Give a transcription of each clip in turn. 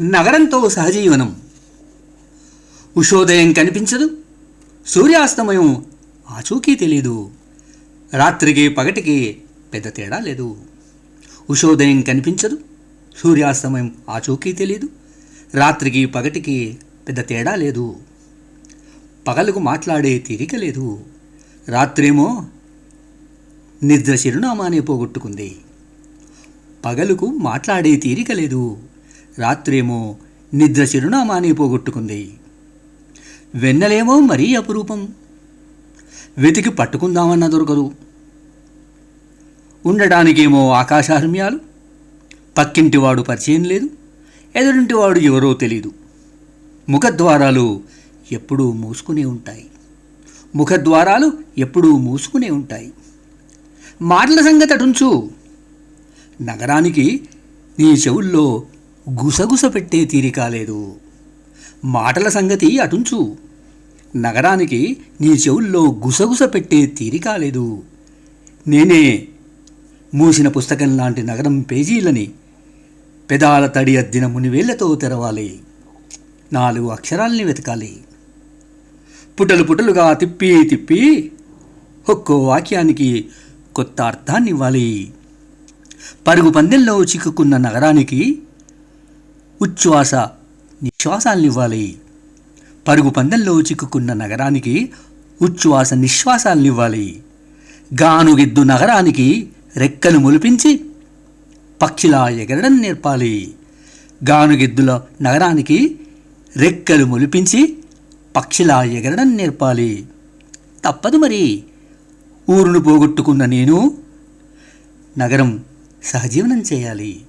నగరంతో సహజీవనం. ఉషోదయం కనిపించదు సూర్యాస్తమయం ఆచూకీ తెలియదు రాత్రికి పగటికి పెద్ద తేడా లేదు. ఉషోదయం కనిపించదు సూర్యాస్తమయం ఆచూకీ తెలియదు రాత్రికి పగటికి పెద్ద తేడా లేదు. పగలకు మాట్లాడే తీరిక లేదు. రాత్రేమో నిద్ర చిరునామానే పోగొట్టుకుంది. పగలుకు మాట్లాడే తీరిక లేదు. రాత్రేమో నిద్ర చిరునామాని పోగొట్టుకుంది. వెన్నెలేమో మరీ అపురూపం. వెతికి పట్టుకుందామన్నా దొరకదు. ఉండడానికేమో ఆకాశహర్మ్యాలు పక్కింటివాడు పరిచయం లేదు. ఎదురింటివాడు ఎవరో తెలీదు. ముఖద్వారాలు ఎప్పుడూ మూసుకునే ఉంటాయి. ముఖద్వారాలు ఎప్పుడూ మూసుకునే ఉంటాయి. మాటల సంగతి అటుంచు. నగరానికి నీ చెవుల్లో గుసగుస పెట్టే తీరిక లేదు మాటల సంగతి అటుంచు. నగరానికి నీ చెవుల్లో గుసగుస పెట్టే తీరిక లేదు నేనే మూసిన పుస్తకం లాంటి నగరం పేజీలని పెదాల తడి అద్దిన మునివేళ్ళతో తెరవాలి. నాలుగు అక్షరాల్ని వెతకాలి. పుటలు పుటలుగా తిప్పి తిప్పి ఒక్కో వాక్యానికి కొత్త అర్థాన్నివ్వాలి. పరుగు పందెంలో చిక్కుకున్న నగరానికి ఉచ్ఛ్వాస నిశ్వాసాలనివ్వాలి పరుగు పందెంలో చిక్కుకున్న నగరానికి ఉచ్ఛ్వాస నిశ్వాసాలనివ్వాలి గానుగిద్దు నగరానికి రెక్కలు మొలిపించి పక్షిలా ఎగరడం నేర్పాలి. గానుగిద్దుల నగరానికి రెక్కలు మొలిపించి పక్షిలా ఎగరడం నేర్పాలి. తప్పదు మరి. ఊరును పోగొట్టుకున్న నేను నగరం సహజీవనం చేయాలి.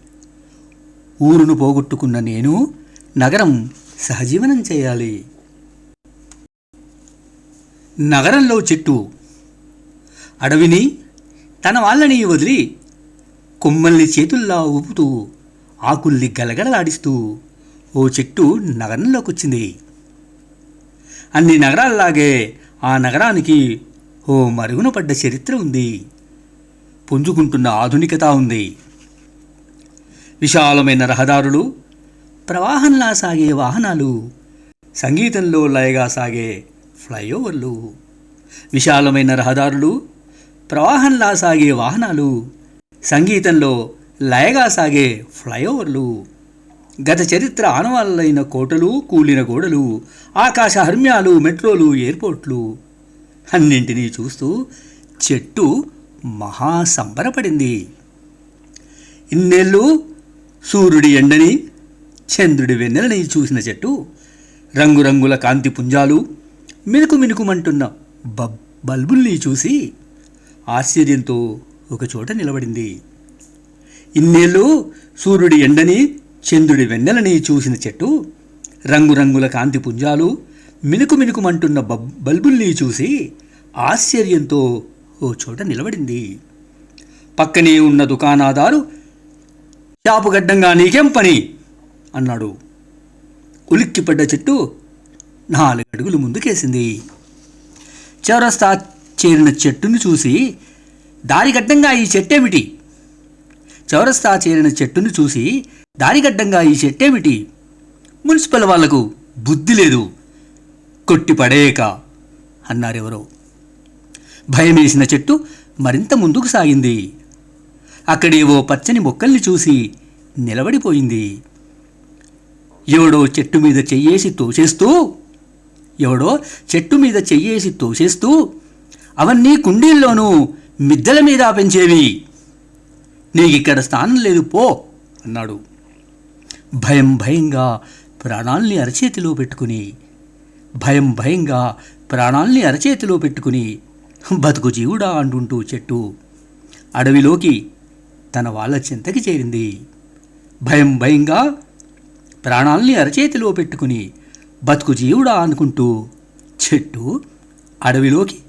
ఊరును పోగొట్టుకున్న నేను నగరం సహజీవనం చేయాలి. నగరంలో చెట్టు. అడవిని తన వాళ్ళని వదిలి కొమ్మల్ని చేతుల్లా ఊపుతూ ఆకుల్ని గలగలలాడిస్తూ ఓ చెట్టు నగరంలోకి వచ్చింది అన్ని నగరాల్లాగే ఆ నగరానికి ఓ మరుగున పడ్డ చరిత్ర ఉంది. పుంజుకుంటున్న ఆధునికత ఉంది. విశాలమైన రహదారులు ప్రవాహంలా సాగే వాహనాలు సంగీతంలో లయగా సాగే ఫ్లైఓవర్లు విశాలమైన రహదారులు ప్రవాహంలా సాగే వాహనాలు సంగీతంలో లయగా సాగే ఫ్లైఓవర్లు. గత చరిత్ర ఆనవాళ్ళైన కోటలు కూలిన గోడలు ఆకాశ హర్మ్యాలు మెట్రోలు ఎయిర్పోర్ట్లు అన్నింటినీ చూస్తూ చెట్టు మహా సంబరపడింది ఇన్నేళ్ళు సూర్యుడి ఎండని చంద్రుడి వెన్నెలని చూసిన చెట్టు రంగురంగుల కాంతి పుంజాలు మినుకు మినుకుమంటున్న బబ్ బల్బుల్ని చూసి ఆశ్చర్యంతో ఒకచోట నిలబడింది. ఇన్నేళ్ళు సూర్యుడి ఎండని చంద్రుడి వెన్నెలని చూసిన చెట్టు రంగురంగుల కాంతి పుంజాలు మినుకు మినుకుమంటున్న బబ్ బల్బుల్ని చూసి ఆశ్చర్యంతో ఓ చోట నిలబడింది. పక్కనే ఉన్న దుకాణాదారు చాపుగడ్డంగా నీకేం పని? అన్నాడు. ఉలిక్కిపడ్డ చెట్టు నాలుగు అడుగులు ముందుకేసింది. చౌరస్తా చేరిన చెట్టును చూసి దారిగడ్డంగా ఈ చెట్టేమిటి? చౌరస్తా చేరిన చెట్టును చూసి దారిగడ్డంగా ఈ చెట్టేమిటి? మున్సిపల్ వాళ్ళకు బుద్ధి లేదు. కొట్టి పడేయక అన్నారెవరో. భయమేసిన చెట్టు మరింత ముందుకు సాగింది. అక్కడేవో పచ్చని మొక్కల్ని చూసి నిలబడిపోయింది. ఎవడో చెట్టు మీద చెయ్యేసి తోసేస్తూ ఎవడో చెట్టు మీద చెయ్యేసి తోసేస్తూ అవన్నీ కుండీల్లోనూ మిద్దెల మీద పెంచేవి నీకిక్కడ స్థానం లేదు పో అన్నాడు. భయం భయంగా ప్రాణాల్ని అరచేతిలో పెట్టుకుని భయం భయంగా ప్రాణాల్ని అరచేతిలో పెట్టుకుని బతుకు జీవుడా అంటుంటూ చెట్టు అడవిలోకి తన వాళ్ళ చింతకి చేరింది. భయం భయంగా ప్రాణాల్ని అరచేతిలో పెట్టుకుని బతుకు జీవుడా అనుకుంటూ చెట్టు అడవిలోకి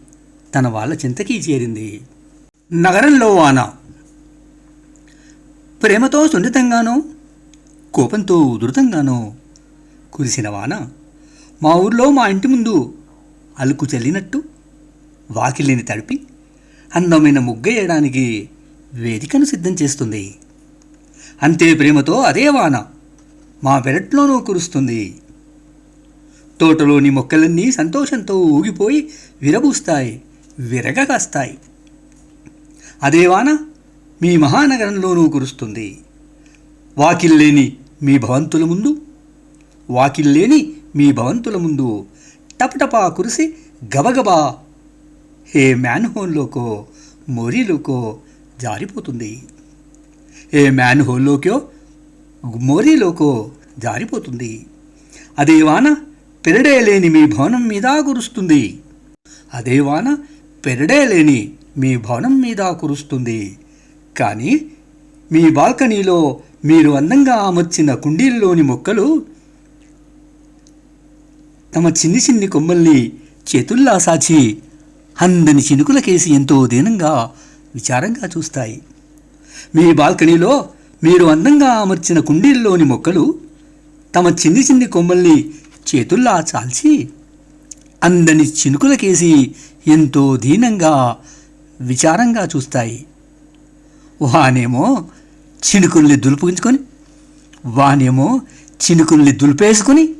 తన వాళ్ళ చింతకి చేరింది. నగరంలో వాన. ప్రేమతో సున్నితంగానో కోపంతో ఉధృతంగానో కురిసిన వాన మా ఊర్లో మా ఇంటి ముందు అలుకు చల్లినట్టు వాకిలిని తడిపి అందమైన ముగ్గేయడానికి వేదికను సిద్ధం చేస్తుంది. అంతే ప్రేమతో అదే వాన మా పెరట్లోనూ కురుస్తుంది. తోటలోని మొక్కలన్నీ సంతోషంతో ఊగిపోయి విరబూస్తాయి విరగకాస్తాయి అదే వాన మీ మహానగరంలోనూ కురుస్తుంది. వాకిల్లేని మీ భవంతుల ముందు వాకిల్లేని మీ భవంతుల ముందు టపటపా కురిసి గబగబా హే మ్యాన్హోన్లోకో మోరీలోకో జారిపోతుంది. ఏ మ్యాన్ హోల్లోకో మోరీలోకో జారిపోతుంది. అదే వాన పెరడే లేని మీ భవనం మీద కురుస్తుంది. అదే వాన పెరడే లేని మీ భవనం మీద కురుస్తుంది. కానీ మీ బాల్కనీలో మీరు అందంగా అమర్చిన కుండీల్లోని మొక్కలు తమ చిన్ని చిన్ని కొమ్మల్ని చేతుల్లా సాచి అందని చినుకులకేసి ఎంతో దీనంగా విచారంగా చూస్తాయి. మీ బాల్కనీలో మీరు అందంగా అమర్చిన కుండీల్లోని మొక్కలు తమ చిన్ని చిన్ని కొమ్మల్ని చేతుల్లా చాల్చి అందని చినుకులకేసి ఎంతో దీనంగా విచారంగా చూస్తాయి. వానేమో చినుకుల్ని దులుపుకుంచుకొని వానేమో చినుకుల్ని దులిపేసుకొని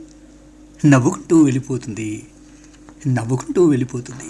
నవ్వుకుంటూ వెళ్ళిపోతుంది. నవ్వుకుంటూ వెళ్ళిపోతుంది.